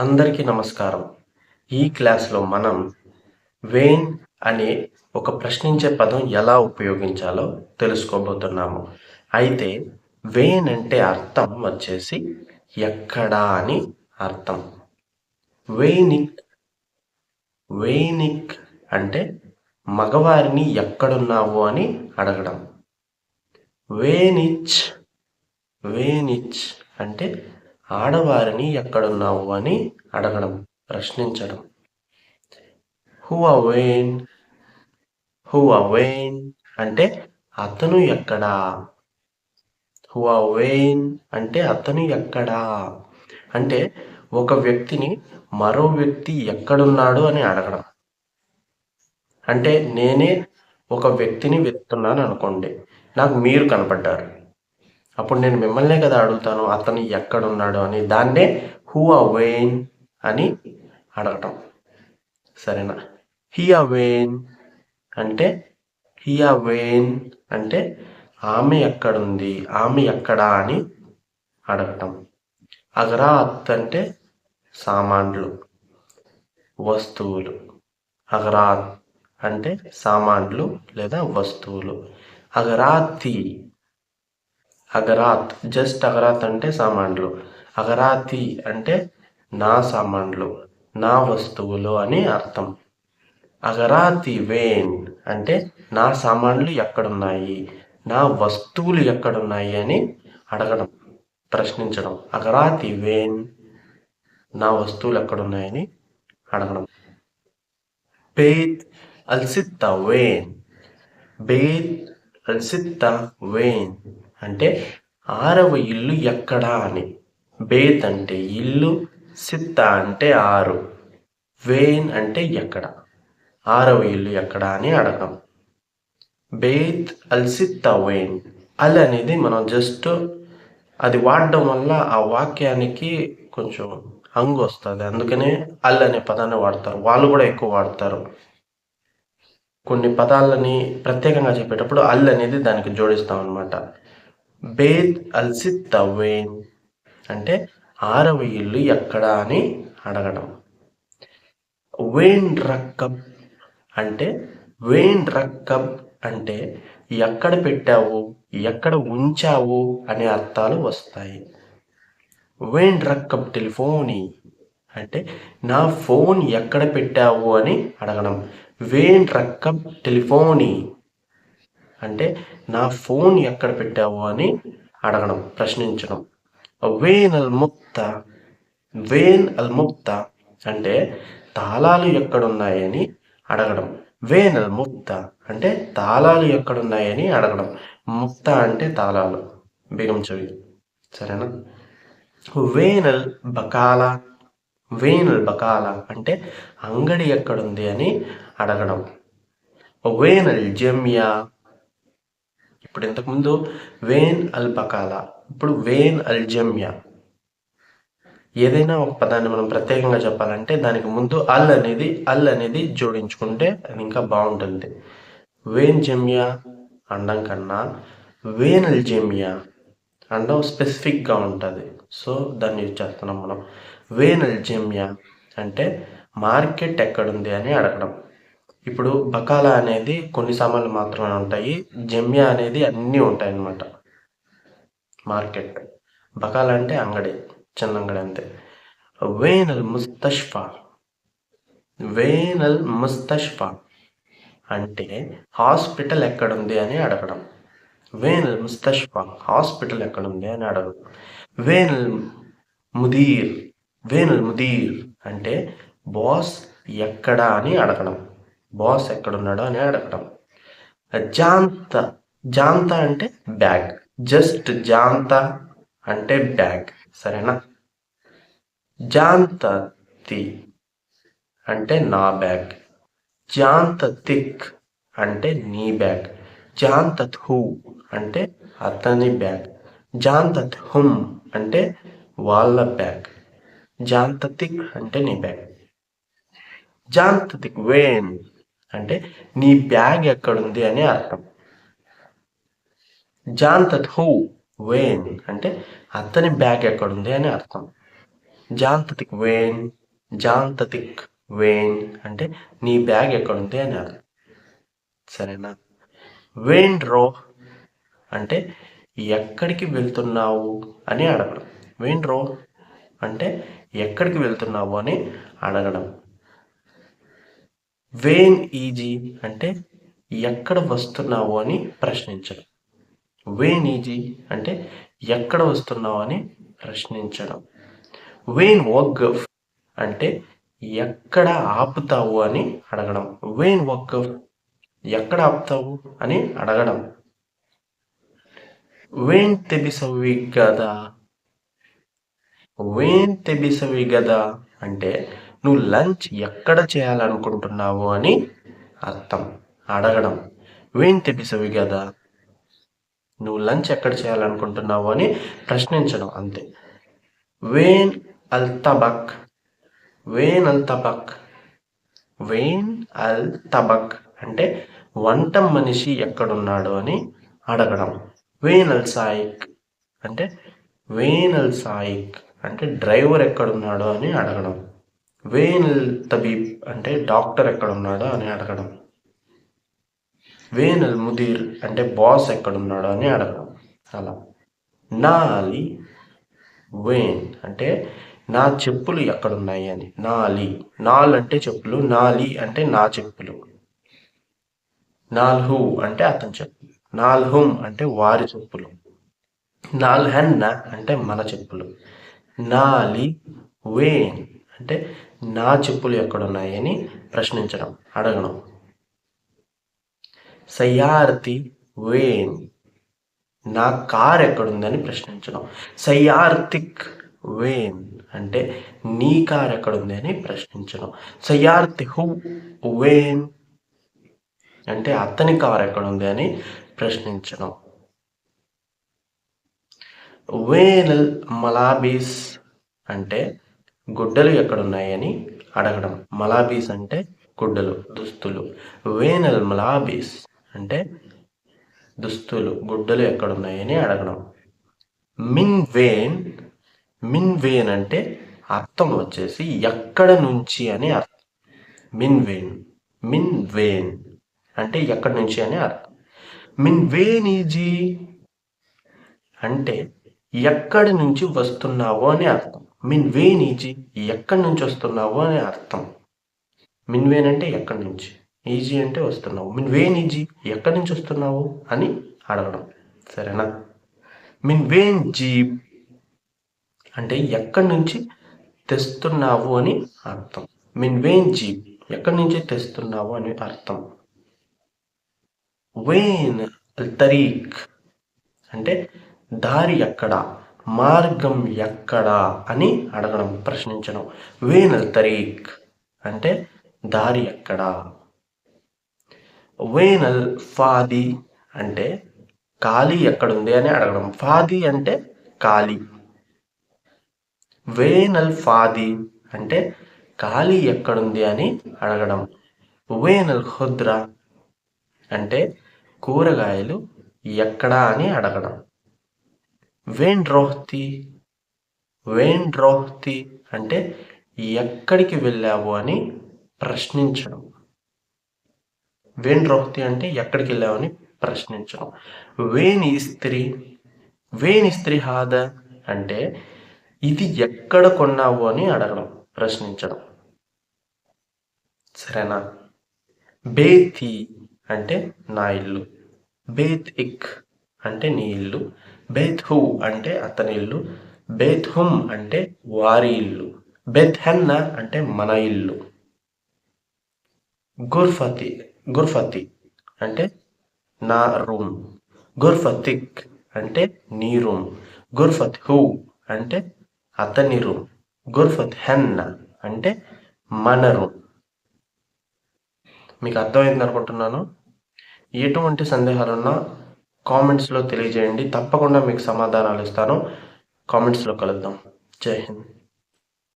అందరికీ నమస్కారం. ఈ క్లాస్లో మనం వెయిన్ అనే ఒక ప్రశ్నించే పదం ఎలా ఉపయోగించాలో తెలుసుకోబోతున్నాము. అయితే వెయిన్ అంటే అర్థం వచ్చేసి ఎక్కడా అని అర్థం. వెయినిక్ వెయినిక్ అంటే మగవారిని ఎక్కడున్నావు అని అడగడం. వేనిచ్ వేనిచ్ అంటే ఆడవారిని ఎక్కడున్నావు అని అడగడం ప్రశ్నించడం. హూ అవేన్ హూ అవేన్ అంటే అతను ఎక్కడా? హూ అవేన్ అంటే అతను ఎక్కడా? అంటే ఒక వ్యక్తిని మరో వ్యక్తి ఎక్కడున్నాడు అని అడగడం. అంటే నేనే ఒక వ్యక్తిని వెతుకుతున్నాను అనుకోండి. నాకు మీరు కనపడ్డారు. అప్పుడు నేను మిమ్మల్నే కదా అడుగుతాను అతను ఎక్కడున్నాడు అని. దాన్నే హూ అవేన్ అని అడగటం. సరేనా? హీ అవేన్ అంటే హీ అవేన్ అంటే ఆమె ఎక్కడుంది ఆమె ఎక్కడా అని అడగటం. అగరాత్ అంటే సామాన్లు వస్తువులు. అగరాత్ అంటే సామాన్లు లేదా వస్తువులు. అగరాతి అగరాత్ జస్ట్ అగరాత్ అంటే సామాన్లు. అగరాతి అంటే నా సామాన్లు నా వస్తువులు అని అర్థం. అగరాతి వేన్ అంటే నా సామాన్లు ఎక్కడున్నాయి నా వస్తువులు ఎక్కడున్నాయి అని అడగడం ప్రశ్నించడం. అగరాతి వేన్ నా వస్తువులు ఎక్కడున్నాయని అడగడం. బేత్ అల్సిత్త వేన్ బేత్ అల్సిత్త వేన్ అంటే ఆరవ ఇల్లు ఎక్కడా అని. బేత్ అంటే ఇల్లు సిత్త అంటే ఆరు. వేన్ అంటే ఎక్కడ? ఆరవ ఇల్లు ఎక్కడ అని అడగం. బేత్ అల్ సిత్త వేన్. అల్ అనేది మనం జస్ట్ అది వాడడం వల్ల ఆ వాక్యానికి కొంచెం హంగు వస్తుంది. అందుకనే అల్ అనే పదాన్ని వాడతారు. వాళ్ళు కూడా ఎక్కువ వాడతారు. కొన్ని పదాలని ప్రత్యేకంగా చెప్పేటప్పుడు అల్ అనేది దానికి జోడిస్తాం అనమాట బేద్ అల్సిత్ తవ్వేన్ అంటే ఆరవ ఇల్లు ఎక్కడ అని అడగడం వేన్ రక్కబ్ అంటే వేన్ రక్కబ్ అంటే ఎక్కడ పెట్టావు ఎక్కడ ఉంచావు అనే అర్థాలు వస్తాయి. వేన్ రక్కబ్ టెలిఫోని అంటే నా ఫోన్ ఎక్కడ పెట్టావు అని అడగడం. వేన్ రక్కబ్ టెలిఫోని అంటే నా ఫోన్ ఎక్కడ పెట్టావు అని అడగడం ప్రశ్నించడం. వేన్ అల్ ముక్త వేన్ అల్ ముక్త అంటే తాళాలు ఎక్కడున్నాయని అడగడం. వేన్ అల్ ముక్త అంటే తాళాలు ఎక్కడున్నాయని అడగడం. ముక్త అంటే తాళాలు. బిగం చెవి సరేనా? వేనల్ బకాల వేనల్ బకాల అంటే అంగడి ఎక్కడుంది అని అడగడం. వేనల్ జమ్యా ఇప్పుడు ఇంతకుముందు వేన్ అల్పకాల ఇప్పుడు వేన్ అల్జమ్యా ఏదైనా ఒక పదాన్ని మనం ప్రత్యేకంగా చెప్పాలంటే దానికి ముందు అల్ అనేది అల్ అనేది జోడించుకుంటే అది ఇంకా బాగుంటుంది. వేన్ జమ్యా అండం కన్నా వేన్ అల్జమ్యా అండం స్పెసిఫిక్గా ఉంటుంది. సో దాన్ని యూజ్ చేస్తున్నాం మనం. వేన్ అల్జమ్యా అంటే మార్కెట్ ఎక్కడుంది అని అడగడం. ఇప్పుడు బకాలా అనేది కొన్ని సామాన్లు మాత్రమే ఉంటాయి. జమ్యా అనేది అన్నీ ఉంటాయి అన్నమాట మార్కెట్. బకాలా అంటే అంగడి చిన్న అంగడి అంతే. వేనల్ ముస్తష్ఫా. వేనల్ ముస్తష్ఫా అంటే హాస్పిటల్ ఎక్కడుంది అని అడగడం. వేనల్ ముస్తష్ఫా హాస్పిటల్ ఎక్కడుంది అని అడగడం. వేనల్ ముదీర్. వేనల్ ముదీర్ అంటే బాస్ ఎక్కడా అని అడగడం. బాస్ ఎక్కడున్నాడో అని అడగడం జాంత జాంత అంటే బ్యాగ్. జస్ట్ జాంత అంటే బ్యాగ్. సరేనా? జాంతతి అంటే నా బ్యాగ్. జాంత తిక్ అంటే నీ బ్యాగ్. జాంతత్ హూ అంటే అతని బ్యాగ్. జాంతత్ హుమ్ అంటే వాళ్ళ బ్యాగ్. జాంతతిక్ అంటే నీ బ్యాగ్. జాంతతిక్ వేన్ అంటే నీ బ్యాగ్ ఎక్కడుంది అని అర్థం. జాంతత్ హూ వేన్ అంటే అతని బ్యాగ్ ఎక్కడుంది అని అర్థం. జాంతతిక్ వేన్ జాంతతిక్ వేన్ అంటే నీ బ్యాగ్ ఎక్కడుంది అని అర్థం. సరేనా? వేన్ రో అంటే ఎక్కడికి వెళ్తున్నావు అని అడగడం. వేన్ రో అంటే ఎక్కడికి వెళ్తున్నావు అని అడగడం. వేన్ ఈజీ అంటే ఎక్కడ వస్తున్నావు అని ప్రశ్నించడం. వేన్ ఈజీ అంటే ఎక్కడ వస్తున్నావు అని ప్రశ్నించడం. వేన్ వగ్గఫ్ అంటే ఎక్కడ ఆపుతావు అని అడగడం. వేన్ వగ్గఫ్ ఎక్కడ ఆపుతావు అని అడగడం. వేన్ తెబిసవి గదా. వేన్ తెబిసవి గదా అంటే నువ్వు లంచ్ ఎక్కడ చేయాలనుకుంటున్నావు అని అర్థం అడగడం. వేన్ తెప్పిసవి కదా నువ్వు లంచ్ ఎక్కడ చేయాలనుకుంటున్నావు అని ప్రశ్నించడం అంతే. వేన్ అల్ తబక్ వేన్ అల్ తబక్ వేన్ అల్ తబక్ అంటే వంట మనిషి ఎక్కడున్నాడు అని అడగడం. వేన్ అల్ సాయిక్ అంటే వేన్ అల్ సాయిక్ అంటే డ్రైవర్ ఎక్కడున్నాడు అని అడగడం. వేన్ తబీబ్ అంటే డాక్టర్ ఎక్కడున్నాడో అని అడగడం. వేన్ అల్ ముదీర్ అంటే బాస్ ఎక్కడున్నాడా అని అడగడం. అలా. నాలి వేన్ అంటే నా చెప్పులు ఎక్కడున్నాయి అని. నాలి. నాల్ అంటే చెప్పులు. నాలి అంటే నా చెప్పులు. నాల్హు అంటే అతని చెప్పులు. నాల్హుమ్ అంటే వారి చెప్పులు. నాల్హన్న అంటే మన చెప్పులు. నాలి వేన్ అంటే నా చెప్పులు ఎక్కడున్నాయి అని ప్రశ్నించడం అడగడం. సయ్యార్తి వేన్ నా కార్ ఎక్కడుందని ప్రశ్నించడం. సయ్యార్థిక్ వేన్ అంటే నీ కార్ ఎక్కడుంది అని ప్రశ్నించడం. సయ్యార్థి హు వేన్ అంటే అతని కార్ ఎక్కడుంది అని ప్రశ్నించడం. వేనల్ మలాబీస్ అంటే గుడ్డలు ఎక్కడున్నాయని అడగడం. మలాబీస్ అంటే గుడ్డలు దుస్తులు. వేనల్ మలాబీస్ అంటే దుస్తులు గుడ్డలు ఎక్కడున్నాయని అడగడం. మిన్ వేన్ మిన్ వేన్ అంటే అర్థం వచ్చేసి ఎక్కడ నుంచి అని అర్థం. మిన్ వేన్ మిన్ వేన్ అంటే ఎక్కడి నుంచి అని అర్థం. మిన్ వేన్ ఈజీ అంటే ఎక్కడి నుంచి వస్తున్నావు అని అర్థం. మిన్ వేన్ ఈజీ ఎక్కడి నుంచి వస్తున్నావు అని అర్థం. మిన్ వేన్ అంటే ఎక్కడి నుంచి ఈజీ అంటే వస్తున్నావు. మిన్ వేన్ ఈజీ ఎక్కడి నుంచి వస్తున్నావు అని అడగడం. సరేనా? మిన్ వేన్ జీప్ అంటే ఎక్కడి నుంచి తెస్తున్నావు అని అర్థం. మిన్ వేన్ జీప్ ఎక్కడి నుంచి తెస్తున్నావు అని అర్థం. వేన్ తరీక్ అంటే దారి ఎక్కడ? మార్గం ఎక్కడ అని అడగడం ప్రశ్నించడం వేనల్ తరీక్ అంటే దారి ఎక్కడ? వేనల్ ఫాది అంటే ఖాళీ ఎక్కడుంది అని అడగడం. ఫాది అంటే ఖాళీ. వేనల్ ఫాది అంటే ఖాళీ ఎక్కడుంది అని అడగడం. వేనల్ హుద్ర అంటే కూరగాయలు ఎక్కడా అని అడగడం. వేన్ రోహ్తి వేన్ రోహ్తి అంటే ఎక్కడికి వెళ్ళావు అని ప్రశ్నించడం. వేన్ రోహ్తి అంటే ఎక్కడికి వెళ్ళావు అని ప్రశ్నించడం. వేన్ ఇస్త్రీ వేన్ ఇస్త్రీ హాద అంటే ఇది ఎక్కడ కొన్నావు అని అడగడం ప్రశ్నించడం. సరేనా? బేతి అంటే నా ఇల్లు. బేత్ ఇక్ అంటే నీ ఇల్లు. బేత్హు అంటే అతని ఇల్లు. బేత్హుమ్ అంటే వారి ఇల్లు. బెత్హన్న అంటే మన ఇల్లు. గుర్ఫతి గుర్ఫతి అంటే నా రూమ్. గుర్ఫతిక్ అంటే నీ రూమ్. గుర్ఫత్ హూ అంటే అతని రూమ్. గుర్ఫత్ హెన్న అంటే మన రూమ్. మీకు అర్థమైంది అనుకుంటున్నాను ఎటువంటి సందేహాలున్నా కామెంట్స్లో తెలియజేయండి. తప్పకుండా మీకు సమాధానాలు ఇస్తాను. కామెంట్స్లో కలుద్దాం. జై హింద్.